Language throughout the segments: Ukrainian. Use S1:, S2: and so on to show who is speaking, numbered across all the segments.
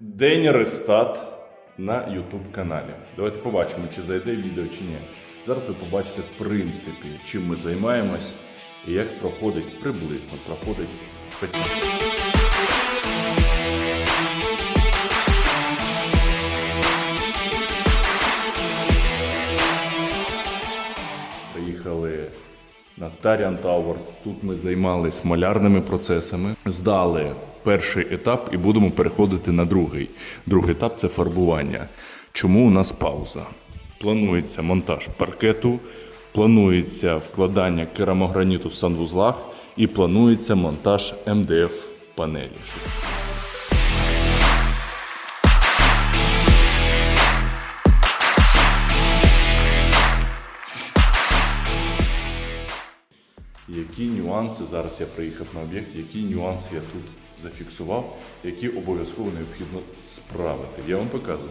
S1: День рестат на YouTube каналі. Давайте побачимо, чи зайде відео, чи ні. Зараз ви побачите, в принципі, чим ми займаємось і як проходить приблизно проходить фестиваль. Приїхали на Таріан Towers. Тут ми займалися малярними процесами, здали перший етап і будемо переходити на другий. Другий етап це фарбування. Чому у нас пауза? Планується монтаж паркету, планується вкладання керамограніту в санвузлах і планується монтаж МДФ панелі. Які нюанси зараз я приїхав на об'єкт, які нюанси я тут зафіксував, які обов'язково необхідно справити. Я вам показую.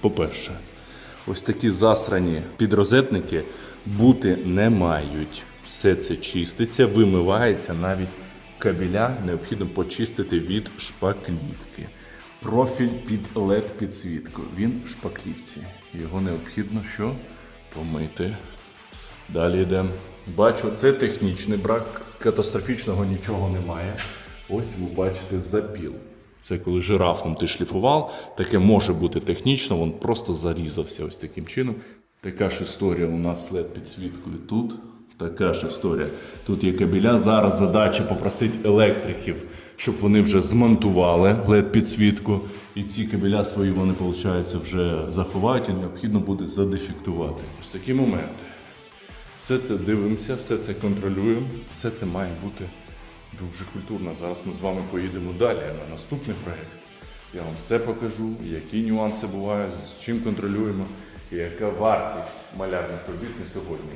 S1: По-перше, ось такі засрані підрозетники бути не мають. Все це чиститься, вимивається навіть кабеля необхідно почистити від шпаклівки. Профіль під led підсвітку. Він в шпаклівці. Його необхідно що? Помити. Далі йдемо. Бачу, це технічний брак, катастрофічного нічого немає. Ось ви бачите запіл. Це коли жирафом ти шліфував, таке може бути технічно, він просто зарізався ось таким чином. Така ж історія у нас led підсвіткою тут. Така ж історія. Тут є кабеля. Зараз задача попросити електриків, щоб вони вже змонтували led підсвітку. І ці кабеля свої вони, виходить, вже заховають і необхідно буде задефектувати. Ось такі моменти. Все це дивимося, все це контролюємо, все це має бути дуже культурно. Зараз ми з вами поїдемо далі на наступний проєкт. Я вам все покажу, які нюанси бувають, з чим контролюємо і яка вартість малярних робіт на сьогодні.